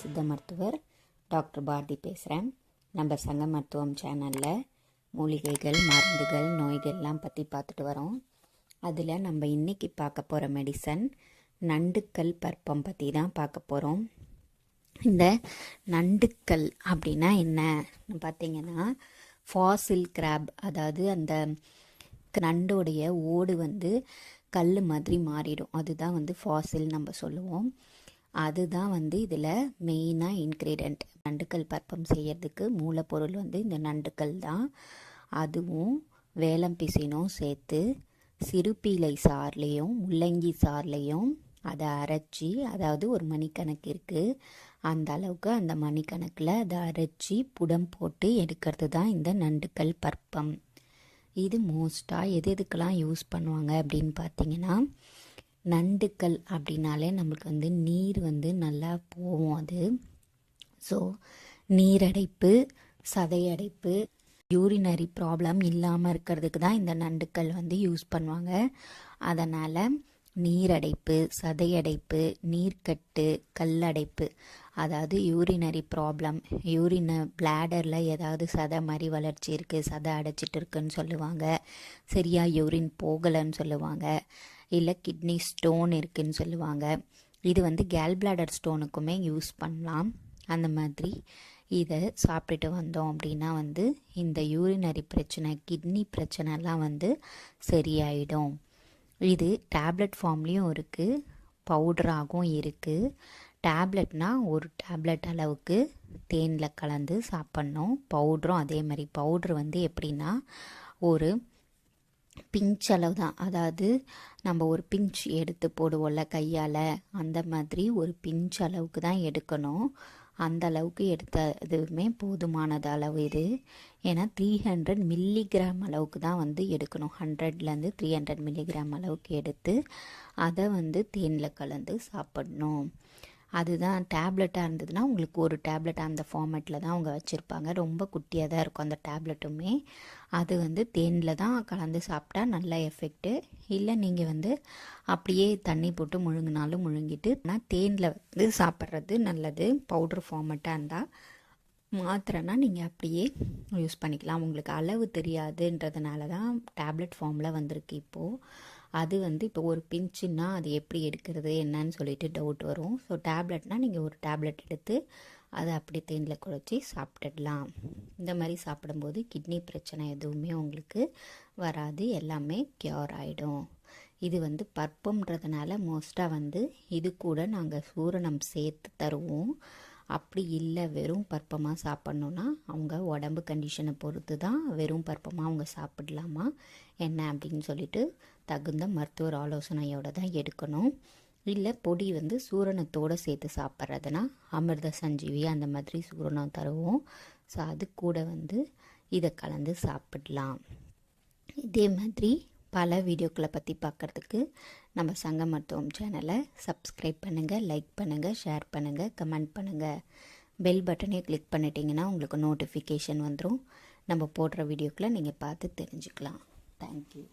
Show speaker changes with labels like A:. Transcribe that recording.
A: சித்த மருத்துவர் டாக்டர் பாரதி பேசுகிறேன் நம்ம சங்க மருத்துவம் சேனலில் மூலிகைகள் மருந்துகள் நோய்கள்லாம் பற்றி பார்த்துட்டு வரோம். அதில் நம்ம இன்றைக்கி பார்க்க போகிற மெடிசன் நண்டுக்கல் பற்பம் பற்றி தான் பார்க்க போகிறோம் இந்த நண்டுக்கல் அப்படின்னா என்ன? பார்த்தீங்கன்னா ஃபாசில் கிராப் அதாவது அந்த நண்டோடைய ஓடு வந்து கல் மாதிரி மாறிடும். அதுதான் வந்து ஃபாசில் நம்ம சொல்லுவோம். அதுதான் வந்து இதில் மெயினாக இன்க்ரீடியண்ட் நண்டுக்கல் பற்பம் செய்யறதுக்கு மூலப்பொருள் வந்து இந்த நண்டுக்கல் தான். அதுவும் வேலம் பிசினும் சேர்த்து சிறுபீலை சார்லேயும் முள்ளங்கி சார்லேயும் அதை அரைச்சி அதாவது ஒரு மணிக்கணக்கு இருக்குது அந்த அளவுக்கு அந்த மணிக்கணக்கில் அதை அரைச்சி புடம் போட்டு எடுக்கிறது தான் இந்த நண்டுக்கல் பற்பம் இது மோஸ்ட்டாக எது எதுக்கெல்லாம் யூஸ் பண்ணுவாங்க அப்படின்னு பார்த்தீங்கன்னா நண்டுக்கல் அப்படின்னாலே நம்மளுக்கு வந்து நீர் வந்து நல்லா போகும் அது. ஸோ நீரடைப்பு சதையடைப்பு யூரினரி ப்ராப்ளம் இல்லாமல் இருக்கிறதுக்கு தான் இந்த நண்டுக்கல் வந்து யூஸ் பண்ணுவாங்க. அதனால் நீரடைப்பு சதையடைப்பு நீர்க்கட்டு கல்லடைப்பு அதாவது யூரினரி ப்ராப்ளம் யூரின பிளாடரில் ஏதாவது சதை மாதிரி வளர்ச்சி இருக்குது சதை அடைச்சிட்டு இருக்குன்னு சொல்லுவாங்க. சரியாக யூரின் போகலைன்னு சொல்லுவாங்க. இல்லை கிட்னி ஸ்டோன் இருக்குன்னு சொல்லுவாங்க. இது வந்து கேல் பிளாடர் ஸ்டோனுக்குமே யூஸ் பண்ணலாம். அந்த மாதிரி இதை சாப்பிட்டுட்டு வந்தோம் அப்படின்னா வந்து இந்த யூரினரி பிரச்சனை கிட்னி பிரச்சனைலாம் வந்து சரியாயிடும். இது டேப்லெட் ஃபார்ம்லேயும் இருக்குது பவுடராகவும் இருக்குது டேப்லெட்னால் ஒரு டேப்லெட் அளவுக்கு தேனில் கலந்து சாப்பிட்ணும். பவுட்ரும் அதே மாதிரி பவுட்ரு வந்து எப்படின்னா ஒரு பிஞ்ச் அளவு தான். அதாவது நம்ம ஒரு பிஞ்ச் எடுத்து போடுவோம்ல கையால். அந்த மாதிரி ஒரு பிஞ்ச் அளவுக்கு தான் எடுக்கணும். அந்த அளவுக்கு எடுத்த இதுவுமே போதுமானது அளவு இது. ஏன்னா த்ரீ ஹண்ட்ரட் மில்லிகிராம் அளவுக்கு தான் வந்து எடுக்கணும். ஹண்ட்ரட்லேருந்து த்ரீ ஹண்ட்ரட் மில்லிகிராம் அளவுக்கு எடுத்து அதை வந்து தேனில் கலந்து சாப்பிடணும். அதுதான் டேப்லெட்டாக இருந்ததுன்னா உங்களுக்கு ஒரு டேப்லெட் அந்த ஃபார்மேட்டில் தான் அவங்க வச்சுருப்பாங்க. ரொம்ப குட்டியாக தான் இருக்கும் அந்த டேப்லெட்டுமே. அது வந்து தேனில் தான் கலந்து சாப்பிட்டா நல்ல எஃபெக்ட்டு இல்லை நீங்கள் வந்து அப்படியே தண்ணி போட்டு முழுங்கினாலும் முழுங்கிட்டு ஆனால் தேனில் வந்து சாப்பிட்றது நல்லது. பவுட்ரு ஃபார்மேட்டாக இருந்தால் மாத்திரைனா நீங்கள் அப்படியே யூஸ் பண்ணிக்கலாம். உங்களுக்கு அளவு தெரியாதுன்றதுனால தான் டேப்லெட் ஃபார்மில் வந்திருக்கு இப்போது அது வந்து இப்போ ஒரு பிஞ்சுன்னா அது எப்படி எடுக்கிறது என்னன்னு சொல்லிட்டு டவுட் வரும். ஸோ டேப்லெட்னால் நீங்கள் ஒரு டேப்லெட் எடுத்து அதை அப்படி தேனில் குழச்சி சாப்பிட்டுடலாம். இந்த மாதிரி சாப்பிடும்போது கிட்னி பிரச்சனை எதுவுமே உங்களுக்கு வராது. எல்லாமே க்யூர் ஆகிடும் இது வந்து பற்பம்ன்றதுனால மோஸ்ட்டாக வந்து இது கூட நாங்கள் சூரணம் சேர்த்து தருவோம். அப்படி இல்லை வெறும் பற்பமாக சாப்பிட்ணுன்னா அவங்க உடம்பு கண்டிஷனை பொறுத்து தான் வெறும் பற்பமாக அவங்க சாப்பிடலாமா? என்ன அப்படின்னு சொல்லிட்டு தகுந்த மருத்துவர் ஆலோசனையோடு தான் எடுக்கணும். இல்லை பொடி வந்து சூரணத்தோடு சேர்த்து சாப்பிட்றதுனா அமிர்த சஞ்சீவி அந்த மாதிரி சூரணம் தருவோம். ஸோ அது கூட வந்து இதை கலந்து சாப்பிடலாம். இதே மாதிரி பல வீடியோக்களை பற்றி பார்க்குறதுக்கு நம்ம சங்க மருத்துவம் சேனலை சப்ஸ்கிரைப் பண்ணுங்கள் லைக் பண்ணுங்கள் ஷேர் பண்ணுங்கள் கமெண்ட் பண்ணுங்கள் பெல் பட்டனே கிளிக் பண்ணிட்டீங்கன்னா உங்களுக்கு நோட்டிஃபிகேஷன் வந்துடும் நம்ம போடுற வீடியோக்களை நீங்கள் பார்த்து தெரிஞ்சுக்கலாம். தேங்க்யூ